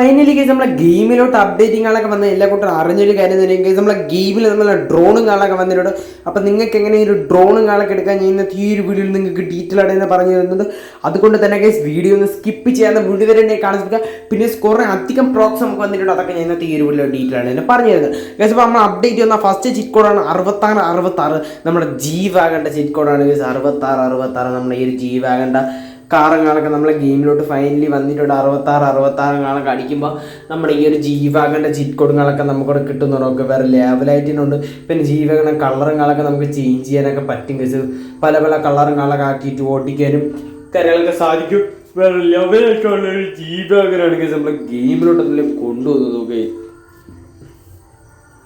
Finally case നമ്മളെ ഗെയിമിലോട്ട് updating ആളൊക്കെ വന്ന എല്ലാ കൂട്ടരും അറിഞ്ഞൊരു കാര്യം തന്നെ. കേസ് നമ്മളെ ഗെയിമിൽ നമ്മളെ ഡ്രോണും കാണാനൊക്കെ വന്നിട്ടുണ്ട്. അപ്പം നിങ്ങൾക്ക് എങ്ങനെ ഒരു ഡ്രോണും കാണാനൊക്കെ എടുക്കാൻ ചെയ്യുന്ന ഈ ഒരു വീഡിയോയിൽ നിങ്ങൾക്ക് ഡീറ്റെയിൽ ആയിട്ട് തന്നെ പറഞ്ഞു തരുന്നുണ്ട്. അതുകൊണ്ട് തന്നെ കേസ് വീഡിയോ ഒന്ന് സ്കിപ്പ് ചെയ്യാതെ വീഡിയോ തന്നെ കാണിച്ചിരിക്കുക പിന്നെ കുറേ അധികം പ്രോക്സ് നമുക്ക് വന്നിട്ടുണ്ട്. അതൊക്കെ ഞാൻ ഇന്നത്തെ ഈ ഒരു വീഡിയോ ഡീറ്റെയിൽ ആയിട്ട് തന്നെ പറഞ്ഞു തരുന്നത്. കേസ് അപ്പോൾ നമ്മൾ അപ്ഡേറ്റ് വന്ന ഫസ്റ്റ് ചിറ്റ് കോഡാണ് അറുപത്താറ് അറുപത്താറ്. നമ്മുടെ ജീവാകേണ്ട ചിറ്റ് കോഡാണ് കേസ് അറുപത്താറ് അറുപത്താറ് നമ്മുടെ ഈ ഒരു ജി വാഗണ്ട കാറങ്ങളൊക്കെ നമ്മളെ ഗെയിമിലോട്ട് ഫൈനലി വന്നിട്ടുണ്ട് അറുപത്താറ് അറുപത്താറ് കാണൊക്കെ അടിക്കുമ്പോൾ നമ്മുടെ ഈ ഒരു ജീവാകന്റെ ചിറ്റ് കൊടുങ്ങളൊക്കെ നമുക്കിവിടെ കിട്ടുന്നുണ്ടൊക്കെ വേറെ ലെവലായിട്ടുണ്ട് പിന്നെ ജീവകണ കളറുകളൊക്കെ നമുക്ക് ചേഞ്ച് ചെയ്യാനൊക്കെ പറ്റും കേസ് പല പല കളറുകളൊക്കെ ആക്കിയിട്ട് ഓടിക്കാനും കാര്യങ്ങളൊക്കെ സാധിക്കും. വേറെ ലെവലായിട്ടുള്ള ഒരു ജീവാകനാണ് കേസ് നമ്മളെ ഗെയിമിലോട്ട് കൊണ്ടുവന്നത് ഓക്കെ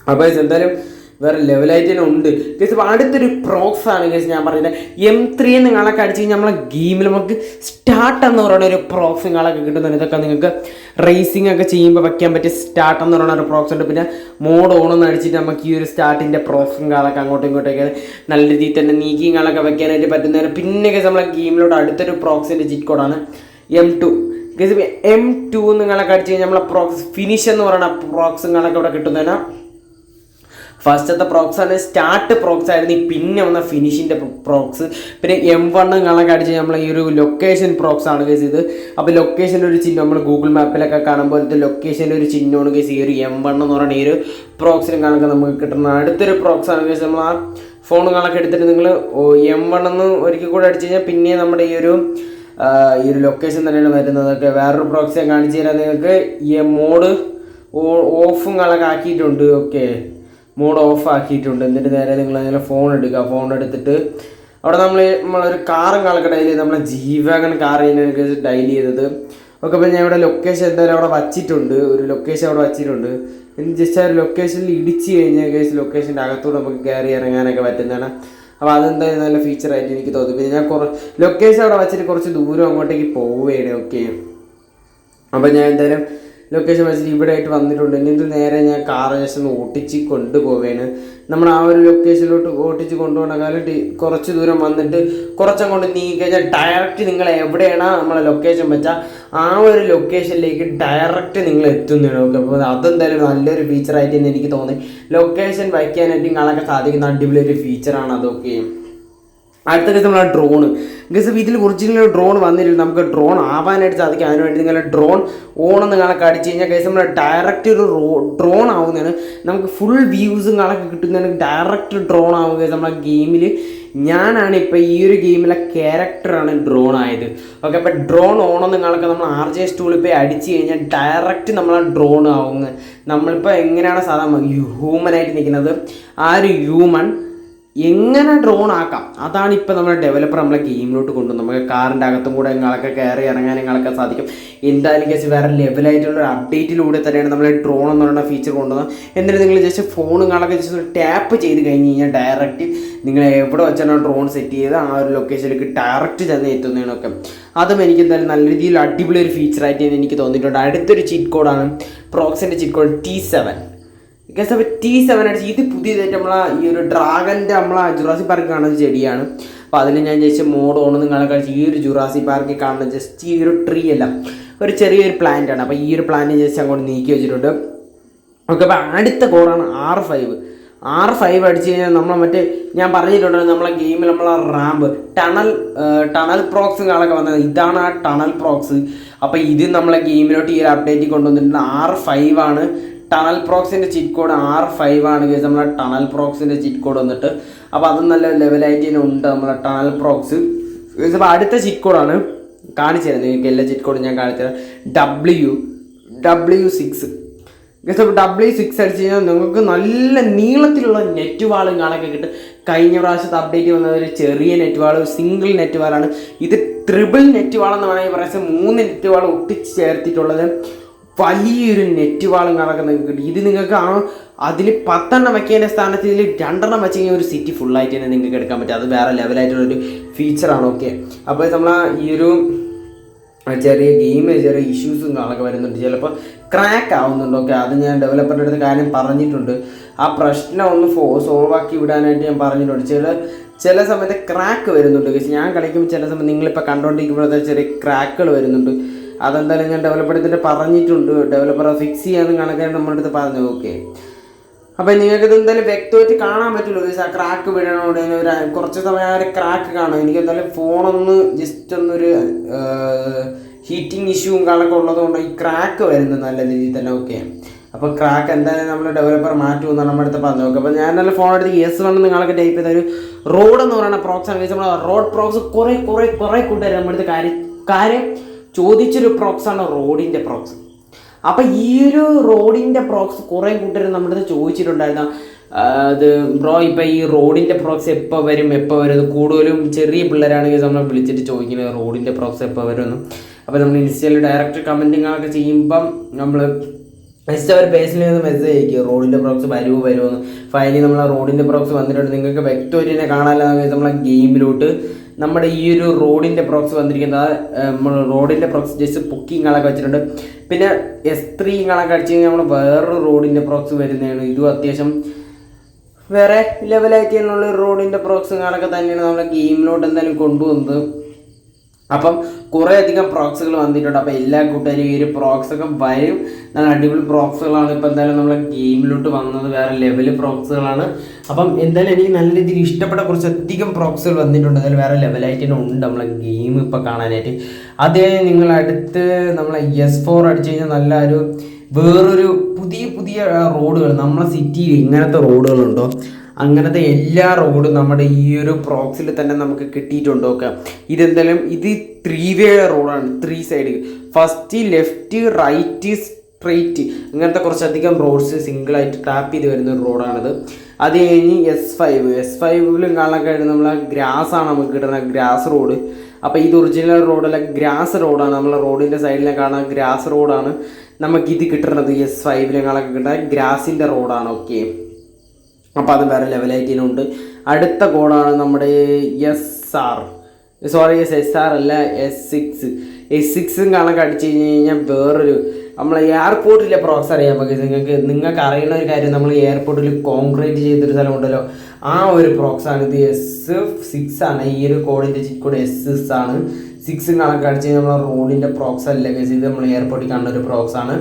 അപ്പോൾ എന്തായാലും വേറെ ലെവലായിട്ട് തന്നെ ഉണ്ട്. ഗസ് അപ്പോൾ അടുത്തൊരു പ്രോക്സ് ആണ് കേസ് ഞാൻ പറഞ്ഞത് എം ത്രീ നിങ്ങളൊക്കെ അടിച്ച് കഴിഞ്ഞാൽ നമ്മളെ ഗെയിമിൽ നമുക്ക് സ്റ്റാർട്ട് എന്ന് പറയുന്ന ഒരു പ്രോക്സ് നിങ്ങളൊക്കെ കിട്ടുന്നുണ്ട്. ഇതൊക്കെ നിങ്ങൾക്ക് റേസിംഗ് ഒക്കെ ചെയ്യുമ്പോൾ വയ്ക്കാൻ പറ്റിയ സ്റ്റാർട്ട് എന്ന് പറയുന്ന ഒരു പ്രോക്സ് ഉണ്ട്. പിന്നെ മോഡ് ഓണെന്ന് അടിച്ചിട്ട് നമുക്ക് ഈ ഒരു സ്റ്റാർട്ടിന്റെ പ്രോക്സും കാളൊക്കെ അങ്ങോട്ടും ഇങ്ങോട്ടൊക്കെ നല്ല രീതിയിൽ തന്നെ നീക്കിയും കാളൊക്കെ വയ്ക്കാനായിട്ട് പറ്റുന്നതിന് പിന്നെ കേസ് നമ്മളെ ഗെയിമിലോട്ട് അടുത്തൊരു പ്രോക്സിന്റെ ജിറ്റ് കോഡാണ് M two guys M two നിങ്ങളൊക്കെ അടിച്ച് കഴിഞ്ഞാൽ നമ്മളെ പ്രോക്സ് ഫിനിഷ് എന്ന് പറയുന്ന പ്രോക്സുകളൊക്കെ ഇവിടെ കിട്ടുന്നതിനാ ഫസ്റ്റത്തെ ആണ് സ്റ്റാർട്ട് പ്രോക്സ് ആയിരുന്നു പിന്നെ വന്ന ഫിനിഷിന്റെ പ്രോക്സ് പിന്നെ എം വൺ കണക്ക് അടിച്ച് നമ്മൾ ഈ ഒരു ലൊക്കേഷൻ പ്രോക്സ് ആണ് കേസ് ഇത്. അപ്പോൾ ലൊക്കേഷന്റെ ഒരു ചിഹ്നം നമ്മൾ ഗൂഗിൾ മാപ്പിലൊക്കെ കാണാൻ പോലത്തെ ലൊക്കേഷന്റെ ഒരു ചിഹ്നമാണ് കേസ് ഈ ഒരു എം വൺ എന്ന് പറയുന്ന ഈ ഒരു പ്രോക്സിനും കണക്ക് നമുക്ക് കിട്ടുന്ന അടുത്തൊരു പ്രോക്സ് ആണ് കേസ് നമ്മൾ ആ ഫോൺ കണക്ക് എടുത്തിട്ട് നിങ്ങൾ എം വൺ എന്ന് ഒരിക്കൽ കൂടെ അടിച്ചു കഴിഞ്ഞാൽ പിന്നെ നമ്മുടെ ഈ ഒരു ഈ ഒരു ലൊക്കേഷൻ തന്നെയാണ് വരുന്നത്. ഒക്കെ വേറൊരു പ്രോക്സ് ഞാൻ കാണിച്ചു തരാം നിങ്ങൾക്ക്. ഈ മോഡ് ഓഫും കളക്കാക്കിയിട്ടുണ്ട് ഓക്കെ. മോഡ് ഓഫ് ആക്കിയിട്ടുണ്ട്. എന്നിട്ട് നേരെ നിങ്ങൾ അങ്ങനെ ഫോൺ എടുക്കുക. ഫോൺ എടുത്തിട്ട് അവിടെ നമ്മൾ നമ്മളൊരു കാറും കാളൊക്കെ ഡയൽ ചെയ്ത് നമ്മളെ ജീവകൻ കാർ ഡയൽ ചെയ്തത്. ഓക്കെ അപ്പോൾ ഞാൻ ഇവിടെ ലൊക്കേഷൻ എന്തായാലും അവിടെ വച്ചിട്ടുണ്ട്. ഒരു ലൊക്കേഷൻ അവിടെ വച്ചിട്ടുണ്ട്. ഇനി ജസ്റ്റ് ആ ഒരു ലൊക്കേഷനിൽ ഇടിച്ച് കഴിഞ്ഞാൽ കേസ് ലൊക്കേഷന്റെ അകത്തൂടെ നമുക്ക് കയറി ഇറങ്ങാനൊക്കെ പറ്റുന്നതാണ് അപ്പോൾ അതെന്തായാലും നല്ല ഫീച്ചറായിട്ട് എനിക്ക് തോന്നി. പിന്നെ ഞാൻ കുറച്ച് ലൊക്കേഷൻ അവിടെ വച്ചിട്ട് കുറച്ച് ദൂരം അങ്ങോട്ടേക്ക് പോവുകയാണ് ഓക്കെ. അപ്പോൾ ഞാൻ എന്തായാലും ലൊക്കേഷൻ വെച്ചിട്ട് ഇവിടെ ആയിട്ട് വന്നിട്ടുണ്ട്. ഇനി ഇത് നേരെ ഞാൻ കാർ ജസ്റ്റ് ഒന്ന് ഓട്ടിച്ച് കൊണ്ടുപോവുകയാണ് നമ്മൾ ആ ഒരു ലൊക്കേഷനിലോട്ട് ഓട്ടിച്ച് കൊണ്ടുപോകണ കാലം കുറച്ച് ദൂരം വന്നിട്ട് കുറച്ചങ്ങോട്ട് നീങ്ങി കഴിഞ്ഞാൽ ഡയറക്റ്റ് നിങ്ങൾ എവിടെയാണോ നമ്മളെ ലൊക്കേഷൻ വെച്ചാൽ ആ ഒരു ലൊക്കേഷനിലേക്ക് ഡയറക്റ്റ് നിങ്ങൾ എത്തുന്നതാണ്. ഓക്കെ അപ്പോൾ അതെന്തായാലും നല്ലൊരു ഫീച്ചറായിട്ട് തന്നെ എനിക്ക് തോന്നി. ലൊക്കേഷൻ വയ്ക്കാനായിട്ട് നിങ്ങളൊക്കെ സാധിക്കുന്ന അടിപൊളി ഒരു ഫീച്ചറാണ് അതൊക്കെ. അടുത്ത കേസ് നമ്മളെ ഡ്രോൺ ഗസ് ഇതിൽ ഒറിജിനൽ ഡ്രോൺ വന്നിരുന്നു. നമുക്ക് ഡ്രോൺ ആവാനായിട്ട് സാധിക്കും. അതിനുവേണ്ടി നിങ്ങൾ ഡ്രോൺ ഓണെന്ന് കണക്ക് അടിച്ച് കഴിഞ്ഞാൽ ഗസ് നമ്മൾ ഡയറക്റ്റ് ഒരു ഡ്രോൺ ആവുന്നതാണ്. നമുക്ക് ഫുൾ വ്യൂസും കണക്ക് കിട്ടുന്നതിന് ഡയറക്റ്റ് ഡ്രോൺ ആവുക നമ്മളെ ഗെയിമിൽ ഞാനാണ് ഇപ്പോൾ ഈ ഒരു ഗെയിമിലെ ക്യാരക്ടറാണ് ഡ്രോൺ ആയത്. ഓക്കെ അപ്പോൾ ഡ്രോൺ ഓണെന്ന് കണക്ക് നമ്മൾ ആർ ജെ സ്റ്റൂളിൽ പോയി അടിച്ച് കഴിഞ്ഞാൽ ഡയറക്റ്റ് നമ്മളെ ഡ്രോൺ ആവുന്നത് നമ്മളിപ്പോൾ എങ്ങനെയാണ് സാധാരണ ഹ്യൂമനായിട്ട് നിൽക്കുന്നത്? ആ ഒരു ഹ്യൂമൻ എങ്ങനെ ഡ്രോൺ ആക്കാം? അതാണ് ഇപ്പോൾ നമ്മുടെ ഡെവലപ്പർ നമ്മളെ ഗെയിമിലോട്ട് കൊണ്ടുവന്നത്. നമുക്ക് കാറിന്റെ അകത്തും കൂടെ നിങ്ങളൊക്കെ കയറി ഇറങ്ങാൻ നിങ്ങളൊക്കെ സാധിക്കും. എന്തായാലും കേസ് വേറെ ലെവലായിട്ടുള്ള ഒരു അപ്ഡേറ്റിലൂടെ തന്നെയാണ് നമ്മൾ ഡ്രോൺ എന്ന് പറയുന്ന ഫീച്ചർ കൊണ്ടുവന്നത്. എന്നിട്ട് നിങ്ങൾ ജസ്റ്റ് ഫോൺ ഫോണുകളൊക്കെ ജസ്റ്റ് ടാപ്പ് ചെയ്ത് കഴിഞ്ഞ് കഴിഞ്ഞാൽ ഡയറക്റ്റ് നിങ്ങൾ എവിടെ വെച്ചാണോ ഡ്രോൺ സെറ്റ് ചെയ്ത് ആ ഒരു ലൊക്കേഷനിലേക്ക് ഡയറക്റ്റ് ചെന്ന് എത്തുന്നതിനൊക്കെ. അതും എനിക്ക് എന്തായാലും നല്ല രീതിയിൽ അടിപൊളി ഒരു ഫീച്ചറായിട്ട് എനിക്ക് തോന്നിയിട്ടുണ്ട്. അടുത്തൊരു ചിറ്റ് കോഡാണ് പ്രോക്സിന്റെ cheat code T seven guys അപ്പോൾ ടി സെവൻ അടിച്ച് ഇത് പുതിയതായിട്ട് നമ്മളെ ഈ ഒരു ഡ്രാഗന്റെ നമ്മളെ ജുറാസി പാർക്ക് കാണുന്ന ചെടിയാണ്. അപ്പോൾ അതിൽ ഞാൻ ജസ്റ്റ് മോഡ് ഓൺ നിങ്ങളെ കഴിച്ച് ഈ ഒരു ജുറാസി പാർക്കിൽ കാണുന്ന ജസ്റ്റ് ഈ ഒരു ട്രീ അല്ല. ഒരു ചെറിയൊരു പ്ലാന്റ് ആണ്. അപ്പോൾ ഈ ഒരു പ്ലാന്റ് ജസ്റ്റ് അങ്ങോട്ട് നീക്കി വെച്ചിട്ടുണ്ട്. ഓക്കെ അപ്പോൾ അടുത്ത കോഡാണ് ആർ ഫൈവ് ആർ ഫൈവ് അടിച്ച് കഴിഞ്ഞാൽ നമ്മൾ മറ്റേ ഞാൻ പറഞ്ഞിട്ടുണ്ടല്ലോ നമ്മളെ ഗെയിമിൽ നമ്മളെ റാമ്പ്. ടണൽ ടണൽ പ്രോക്സ് കാണൊക്കെ വന്നത്. ഇതാണ് ആ ടണൽ പ്രോക്സ് അപ്പോൾ ഇത് നമ്മളെ ഗെയിമിലോട്ട് ഈ ഒരു അപ്ഡേറ്റ് കൊണ്ടുവന്നിട്ടുണ്ട്. ആർ ഫൈവ് ആണ്. ടണൽ പ്രോക്സിന്റെ ചിറ്റ് കോഡ് ആർ ഫൈവ് ആണ് കേസ് നമ്മളെ ടണൽ പ്രോക്സിന്റെ ചിറ്റ് കോഡ് വന്നിട്ട്. അപ്പോൾ അതും നല്ല ലെവലായിട്ട് തന്നെ ഉണ്ട് നമ്മളെ ടണൽ പ്രോക്സ് അപ്പോൾ അടുത്ത ചിറ്റ് കോഡാണ് കാണിച്ചു തരുന്നത്. നിങ്ങൾക്ക് എല്ലാ ചിറ്റ് കോഡും ഞാൻ കാണിച്ചു തരാം. ഡബ്ല്യു ഡബ്ല്യു സിക്സ് ഗസ് അപ്പോൾ ഡബ്ല്യു സിക്സ് അടിച്ച് കഴിഞ്ഞാൽ നിങ്ങൾക്ക് നല്ല നീളത്തിലുള്ള നെറ്റ് വാളും കാണൊക്കെ കിട്ടും. കഴിഞ്ഞ പ്രാവശ്യത്തെ അപ്ഡേറ്റ് വന്നത് ഒരു ചെറിയ നെറ്റ് വാൾ സിംഗിൾ നെറ്റ് വാളാണ് ഇത് ട്രിപ്പിൾ നെറ്റ് വാളെന്ന് വേണമെങ്കിൽ പറയാം. മൂന്ന് നെറ്റ് വാൾ ഒട്ടിച്ച് ചേർത്തിട്ടുള്ളത്. വലിയൊരു നെറ്റ് വാളും കണക്കുന്ന നിങ്ങൾക്ക് കിട്ടും ഇത് നിങ്ങൾക്ക് ആ അതിൽ പത്തെണ്ണം വെക്കേണ്ട സ്ഥാനത്ത് ഇതിൽ രണ്ടെണ്ണം വെച്ച് കഴിഞ്ഞാൽ ഒരു സിറ്റി ഫുള്ളായിട്ട് തന്നെ നിങ്ങൾക്ക് എടുക്കാൻ പറ്റും. അത് വേറെ ലെവലായിട്ടുള്ളൊരു ഫീച്ചറാണ് ഓക്കെ അപ്പോൾ നമ്മൾ ഈ ഒരു ചെറിയ ഗെയിം ചെറിയ ഇഷ്യൂസും കാണൊക്കെ വരുന്നുണ്ട്. ചിലപ്പോൾ ക്രാക്ക് ആവുന്നുണ്ട് ഓക്കെ അത് ഞാൻ ഡെവലപ്പറിന്റെ അടുത്ത് കാര്യം പറഞ്ഞിട്ടുണ്ട്. ആ പ്രശ്നം ഒന്ന് ഫോ സോൾവ് ആക്കി വിടാനായിട്ട് ഞാൻ പറഞ്ഞിട്ടുണ്ട്. ചില ചില സമയത്ത് ക്രാക്ക് വരുന്നുണ്ട് ഞാൻ കളിക്കുമ്പോൾ ചില സമയത്ത് നിങ്ങളിപ്പോൾ കണ്ടുകൊണ്ടിരിക്കുമ്പോഴത്തെ ചെറിയ ക്രാക്കുകൾ വരുന്നുണ്ട്. അതെന്തായാലും ഞാൻ ഡെവലപ്പർ എടുത്തിട്ട് പറഞ്ഞിട്ടുണ്ട്. ഡെവലപ്പർ ഫിക്സ് ചെയ്യാന്ന് കണക്കായിട്ട് നമ്മുടെ അടുത്ത് പറഞ്ഞു. ഓക്കെ അപ്പം നിങ്ങൾക്ക് ഇത് എന്തായാലും വ്യക്തമായിട്ട് കാണാൻ പറ്റുള്ളൂ. ആ ക്രാക്ക് വീഴണോടെ ഒരു കുറച്ച് സമയം ആ ഒരു ക്രാക്ക് കാണും. എനിക്ക് എന്തായാലും ഫോണൊന്ന് ജസ്റ്റ് ഒന്നൊരു ഹീറ്റിംഗ് ഇഷ്യൂവും കാണൊക്കെ ഉള്ളതുകൊണ്ട് ഈ ക്രാക്ക് വരുന്നത് നല്ല രീതിയിൽ തന്നെ ഓക്കെ അപ്പോൾ ക്രാക്ക് എന്തായാലും നമ്മൾ ഡെവലപ്പർ മാറ്റുമെന്നാണ് നമ്മുടെ അടുത്ത് പറഞ്ഞു നോക്കുക അപ്പോൾ ഞാൻ നല്ല ഫോൺ എടുത്ത് എസ് വൺ നിങ്ങളൊക്കെ ടൈപ്പ് ചെയ്ത ഒരു റോഡ് എന്ന് പറയുന്ന പ്രോക്സ് ആണ്. നമ്മൾ റോഡ് പ്രോക്സ് കുറേ കുറേ കുറേ കൂട്ടുകാർ നമ്മുടെ അടുത്ത് കാര്യം കാര്യം ചോദിച്ചൊരു പ്രോക്സാണ് റോഡിന്റെ പ്രോക്സ് അപ്പം ഈ ഒരു റോഡിന്റെ പ്രോക്സ് കുറേ കൂട്ടർ നമ്മുടെ അടുത്ത് ചോദിച്ചിട്ടുണ്ടായിരുന്നു. അത് ബ്രോ ഇപ്പം ഈ റോഡിന്റെ പ്രോക്സ് എപ്പോൾ വരും എപ്പോൾ വരും കൂടുതലും ചെറിയ പിള്ളേരാണെങ്കിൽ നമ്മളെ വിളിച്ചിട്ട് ചോദിക്കുന്നത് റോഡിന്റെ പ്രോക്സ് എപ്പോൾ വരും അപ്പോൾ നമ്മൾ ഇൻസ്റ്റയിൽ ഡയറക്റ്റ് കമന്റിങ്ങൊക്കെ ചെയ്യുമ്പം നമ്മൾ ജസ്റ്റ് അവർ പേജിൽ നിന്ന് മെസ്സേജ് അയക്കുക റോഡിന്റെ പ്രോക്സ് വരുമോ വരുമോ എന്ന്. ഫൈനലി നമ്മൾ റോഡിന്റെ പ്രോക്സ് വന്നിട്ടുണ്ട്. നിങ്ങൾക്ക് വെക്ടോറിയനെ കാണാനുള്ള നമ്മളെ ഗെയിമിലോട്ട് നമ്മുടെ ഈ ഒരു റോഡിന്റെ പ്രോക്സ് വന്നിരിക്കുന്നത്. റോഡിന്റെ പ്രോക്സ് ജസ്റ്റ് ബുക്കിങ്ങുകളൊക്കെ വെച്ചിട്ടുണ്ട്. പിന്നെ എസ് ത്രീ കളൊക്കെ അടിച്ച് കഴിഞ്ഞാൽ നമ്മൾ വേറൊരു റോഡിന്റെ പ്രോക്സ് വരുന്നതാണ്. ഇതും അത്യാവശ്യം വേറെ ലെവലായിട്ട് തന്നെയുള്ള റോഡിന്റെ പ്രോക്സുകളൊക്കെ തന്നെയാണ് നമ്മുടെ ഗെയിമിലോട്ട് എന്തായാലും കൊണ്ടുവന്നത്. അപ്പം കുറേ അധികം പ്രോക്സുകൾ വന്നിട്ടുണ്ട്. അപ്പോൾ എല്ലാ കൂട്ടുകാരും ഈ ഒരു പ്രോക്സൊക്കെ വരും. നല്ല അടിപൊളി പ്രോക്സുകളാണ് ഇപ്പോൾ എന്തായാലും നമ്മളെ ഗെയിമിലോട്ട് വന്നത്. വേറെ ലെവൽ പ്രോക്സുകളാണ് അപ്പം എന്തായാലും എനിക്ക് നല്ല രീതിയിൽ ഇഷ്ടപ്പെട്ട കുറച്ച് അധികം പ്രോക്സുകൾ വന്നിട്ടുണ്ട്. അതിൽ വേറെ ലെവലായിട്ട് തന്നെ ഉണ്ട് നമ്മളെ ഗെയിം ഇപ്പോൾ കാണാനായിട്ട്. അതേ നിങ്ങൾ അടുത്ത് നമ്മളെ എസ് ഫോർ അടിച്ചു കഴിഞ്ഞാൽ നല്ല ഒരു വേറൊരു പുതിയ പുതിയ റോഡുകൾ നമ്മളെ സിറ്റിയിൽ ഇങ്ങനത്തെ റോഡുകളുണ്ടോ അങ്ങനത്തെ എല്ലാ റോഡും നമ്മുടെ ഈ ഒരു പ്രോക്സിൽ തന്നെ നമുക്ക് കിട്ടിയിട്ടുണ്ട് ഒക്കെ. ഇതെന്തായാലും ഇത് ത്രീ വേ റോഡാണ് three side first left right straight അങ്ങനത്തെ കുറച്ചധികം റോഡ്സ് സിംഗിളായിട്ട് ടാപ്പ് ചെയ്ത് വരുന്ന ഒരു റോഡാണിത്. അത് കഴിഞ്ഞ് എസ് ഫൈവ് എസ് ഫൈവിലും കാണാൻ കഴിയുന്ന നമ്മളെ ഗ്രാസ് ആണ് നമുക്ക് കിട്ടുന്നത് ഗ്രാസ് റോഡ് അപ്പോൾ ഇത് ഒറിജിനൽ റോഡല്ല ഗ്രാസ് റോഡാണ് നമ്മളെ റോഡിന്റെ സൈഡിലെ കാണാൻ ഗ്രാസ് റോഡാണ് നമുക്കിത് കിട്ടുന്നത് എസ് ഫൈവിലും കാണാൻ കിട്ടുന്ന ഗ്രാസിന്റെ റോഡാണ് ഓക്കെ അപ്പോൾ അത് വേറെ ലെവലായിട്ട് ഉണ്ട് അടുത്ത കോഡാണ് നമ്മുടെ S R sorry S S R അല്ല എസ് സിക്സ് എസ് സിക്സും കണക്ക് അടിച്ച് കഴിഞ്ഞ് കഴിഞ്ഞാൽ വേറൊരു നമ്മൾ എയർപോർട്ടിലെ പ്രോസസ് അറിയാൻ പറ്റും നിങ്ങൾക്ക് നിങ്ങൾക്ക് അറിയുന്ന ഒരു കാര്യം നമ്മൾ എയർപോർട്ടിൽ കോൺക്രീറ്റ് ചെയ്തൊരു സ്ഥലമുണ്ടല്ലോ. ആ ഒരു പ്രോക്സ് ആണ് ഇത്. എസ് സിക്സ് ആണ്. ഈ ഒരു കോഡിന്റെ കോഡ് എസ് സിക്സ് ആണ്. അടിച്ച് കഴിഞ്ഞാൽ നമ്മളെ റോഡിന്റെ പ്രോക്സ് അല്ല ഗസ് ഇത് നമ്മൾ എയർപോർട്ടിൽ കാണുന്ന ഒരു പ്രോക്സ് ആണ്.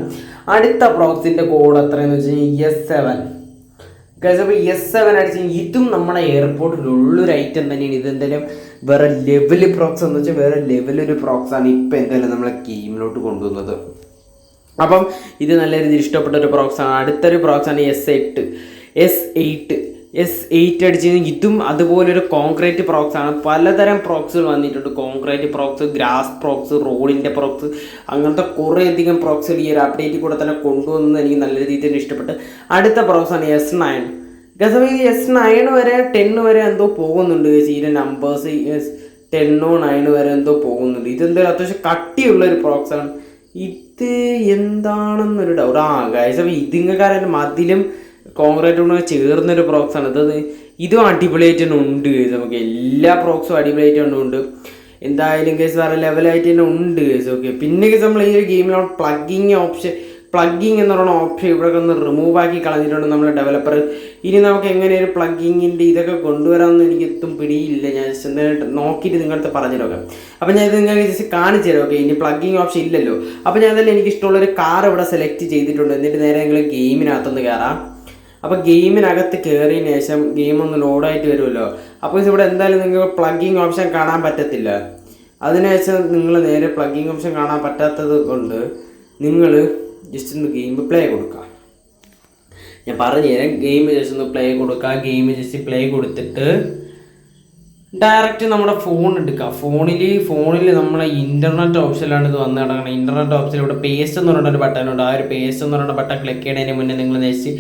അടുത്ത പ്രോക്സിന്റെ കോഡ് എത്രയെന്ന് വെച്ച് കഴിഞ്ഞാൽ എസ് സെവൻ ഗൈസ് അപ്പോൾ എസ് സെവൻ അടിച്ച് ഇതും നമ്മുടെ എയർപോർട്ടിലുള്ളൊരു ഐറ്റം തന്നെയാണ്. ഇത് എന്തായാലും വേറെ ലെവൽ പ്രോക്സ് എന്ന് വെച്ചാൽ വേറെ ലെവലൊരു പ്രോക്സ് ആണ് ഇപ്പം എന്തായാലും നമ്മളെ ഗെയിമിലോട്ട് കൊണ്ടുവന്നത്. അപ്പം ഇത് നല്ല രീതിയിൽ ഇഷ്ടപ്പെട്ട ഒരു പ്രോക്സ് ആണ്. അടുത്തൊരു പ്രോക്സ് ആണ് എസ് എട്ട് എസ് എയ്റ്റ് എസ് എയ്റ്റ് അടിച്ച് ഇതും അതുപോലൊരു കോൺക്രീറ്റ് പ്രോക്സ് ആണ്. പലതരം പ്രോക്സുകൾ വന്നിട്ടുണ്ട്. കോൺക്രീറ്റ് പ്രോക്സ് ഗ്രാസ് പ്രോക്സ് റോഡിന്റെ പ്രോക്സ് അങ്ങനത്തെ കുറേയധികം പ്രോക്സുകൾ ഈ ഒരു അപ്ഡേറ്റിൽ കൂടെ തന്നെ കൊണ്ടുവന്നത് എനിക്ക് നല്ല രീതിയിൽ തന്നെ ഇഷ്ടപ്പെട്ട്. അടുത്ത പ്രോക്സ് ആണ് എസ് നയൻ ഗസവ ഈ എസ് നയൻ വരെ ടെൻ വരെ എന്തോ പോകുന്നുണ്ട്. ഇതിന്റെ നമ്പേഴ്സ് എസ് ടെന്നോ നയനോ വരെ എന്തോ പോകുന്നുണ്ട്. ഇതെന്തോ അത്യാവശ്യം കട്ടിയുള്ള ഒരു പ്രോക്സ് ആണ്. ഇത് എന്താണെന്നൊരു ഡൗട്ട് ആ ഗൈസ് അപ്പോൾ മതിലും കോൺക്രീറ്റ് കൊണ്ട് ചേർന്നൊരു പ്രോക്സ് ആണ്. ഇത് ഇതും അടിപൊളിയായിട്ട് തന്നെ ഉണ്ട്. നമുക്ക് എല്ലാ പ്രോക്സും അടിപൊളിയായിട്ട് തന്നെ ഉണ്ട്. എന്തായാലും കേസ് വേറെ ലെവലായിട്ട് തന്നെ ഉണ്ട് കേസ് ഓക്കെ പിന്നെ നമ്മൾ ഈ ഒരു ഗെയിമിലോട്ട് പ്ലഗിങ് ഓപ്ഷൻ പ്ലഗിങ് എന്ന് പറയുന്ന ഓപ്ഷൻ ഇവിടെ ഒന്ന് റിമൂവ് ആക്കി കളഞ്ഞിട്ടുണ്ട് നമ്മുടെ ഡെവലപ്പർ ഇനി നമുക്ക് എങ്ങനെ ഒരു പ്ലഗിങ്ങിന്റെ ഇതൊക്കെ കൊണ്ടുവരാമെന്ന് എനിക്ക് എത്തും പിടിയില്ല. ഞാൻ ജസ്റ്റ് നോക്കിയിട്ട് നിങ്ങളടുത്ത് പറഞ്ഞു തരാം. അപ്പോൾ ഞാൻ ഇത് നിങ്ങൾക്ക് ജസ്റ്റ് കാണിച്ചു തരാം. ഓക്കെ ഇനി പ്ലഗിങ് ഓപ്ഷൻ ഇല്ലല്ലോ. അപ്പോൾ ഞാൻ തന്നെ എനിക്ക് ഇഷ്ടമുള്ള ഒരു കാർ ഇവിടെ സെലക്ട് ചെയ്തിട്ടുണ്ട്. എന്നിട്ട് നേരെ നിങ്ങൾ ഗെയിമിനകത്തൊന്ന് കയറാം അപ്പോൾ ഗെയിമിനകത്ത് കയറിയതിന് ശേഷം ഗെയിം ഒന്ന് ലോഡായിട്ട് വരുമല്ലോ. അപ്പോൾ ഇവിടെ എന്തായാലും നിങ്ങൾക്ക് പ്ലഗിങ് ഓപ്ഷൻ കാണാൻ പറ്റത്തില്ല. അതിനുശേഷം നിങ്ങൾ നേരെ പ്ലഗിങ് ഓപ്ഷൻ കാണാൻ പറ്റാത്തത് കൊണ്ട് നിങ്ങൾ ജസ്റ്റ് ഒന്ന് ഗെയിം പ്ലേ കൊടുക്കുക. ഞാൻ പറഞ്ഞു തരാം ഗെയിം ജസ്റ്റ് ഒന്ന് പ്ലേ കൊടുക്കുക ഗെയിം ജസ്റ്റ് പ്ലേ കൊടുത്തിട്ട് ഡയറക്റ്റ് നമ്മുടെ ഫോൺ എടുക്കുക ഫോണിൽ ഫോണിൽ നമ്മളെ ഇന്റർനെറ്റ് ഓപ്ഷനിലാണ് ഇത് വന്ന് കിടക്കുന്നത് ഇന്റർനെറ്റ് ഓപ്ഷനിൽ ഇവിടെ പേസ്റ്റ് എന്ന് പറയുന്ന ഒരു ബട്ടൺ ഉണ്ട്. ആ ഒരു പേസ്റ്റ് എന്ന് പറയുന്ന ബട്ടൺ ക്ലിക്ക് ചെയ്യുന്നതിന് മുന്നേ നിങ്ങൾ നെക്സ്റ്റ്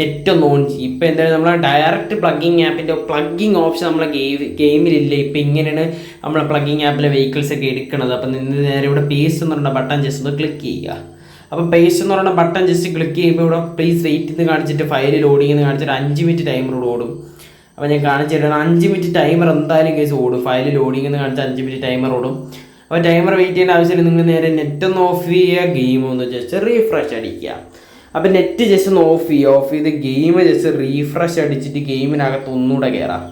നെറ്റ് ഒന്ന് ഓൺ ചെയ്യും. ഇപ്പോൾ എന്തായാലും നമ്മളെ ഡയറക്റ്റ് പ്ലഗിങ് ആപ്പിന്റെ പ്ലഗിങ് ഓപ്ഷൻ നമ്മളെ ഗെയിം ഗെയിമിലില്ല ഇപ്പോൾ ഇങ്ങനെയാണ് നമ്മളെ പ്ലഗിങ് ആപ്പിലെ വെഹിക്കിൾസ് ഒക്കെ എടുക്കുന്നത് അപ്പം നിന്ന് നേരെ ഇവിടെ പേസ്റ്റ് എന്ന് പറയുന്ന ബട്ടൺ ജസ്റ്റ് ഒന്ന് ക്ലിക്ക് ചെയ്യുക. അപ്പോൾ പേസ്റ്റ് എന്ന് പറയുന്ന ബട്ടൺ ജസ്റ്റ് ക്ലിക്ക് ചെയ്യുമ്പോൾ ഇവിടെ പ്ലീസ് വെയിറ്റ് എന്ന് കാണിച്ചിട്ട് ഫയൽ ലോഡിങ് എന്ന് കാണിച്ചിട്ട് അഞ്ച് മിനിറ്റ് ടൈമർ ഓടും. അപ്പോൾ ഞാൻ കാണിച്ചു തരണം അഞ്ച് മിനിറ്റ് ടൈമർ എന്തായാലും കേസ് ഓടും. ഫയൽ ലോഡിംഗ് എന്ന് കാണിച്ചാൽ അഞ്ച് മിനിറ്റ് ടൈമർ ഓടും. അപ്പോൾ ടൈമർ വെയിറ്റ് ചെയ്യേണ്ട ആവശ്യമില്ല. നിങ്ങൾ നേരെ നെറ്റ് ഒന്ന് ഓഫ് ചെയ്യുക. ഗെയിം ഒന്ന് ജസ്റ്റ് റീഫ്രഷ് അടിക്കുക. അപ്പോൾ നെറ്റ് ജസ്റ്റ് ഒന്ന് ഓഫ് ചെയ്യുക. ഓഫ് ചെയ്ത് ഗെയിം ജസ്റ്റ് റീഫ്രഷ് അടിച്ചിട്ട് ഗെയിമിനകത്ത് ഒന്നുകൂടെ കയറാം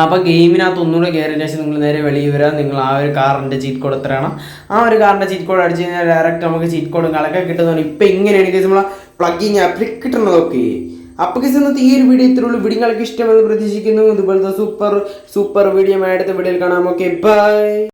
അപ്പോൾ ഗെയിമിനകത്ത് ഒന്നുകൂടെ കയറിയതിന് ശേഷം നിങ്ങൾ നേരെ വെളിയിൽ വരിക നിങ്ങൾ ആ ഒരു കാറിന്റെ ചീറ്റ് കോഡ് എത്രയാണ് ആ ഒരു കാറിന്റെ ചീറ്റ് കോഡ് അടിച്ച് കഴിഞ്ഞാൽ ഡയറക്റ്റ് നമുക്ക് ചീറ്റ് കോഡും കളൊക്കെ കിട്ടുന്നതാണ്. ഇപ്പം ഇങ്ങനെയാണ് കേസ് നമ്മളെ പ്ലഗിങ് ആപ്പിൽ കിട്ടുന്നതൊക്കെ അപ്പോൾ കിസ് ഇന്നത്തെ ഈ ഒരു വീഡിയോ ഇത്രയുള്ളൂ വീഡിയോ ഇഷ്ടമെന്ന് പ്രതീക്ഷിക്കുന്നു. ഇതുപോലത്തെ സൂപ്പർ സൂപ്പർ വീഡിയോ അടുത്ത വീഡിയോയിൽ കാണാം. Okay bye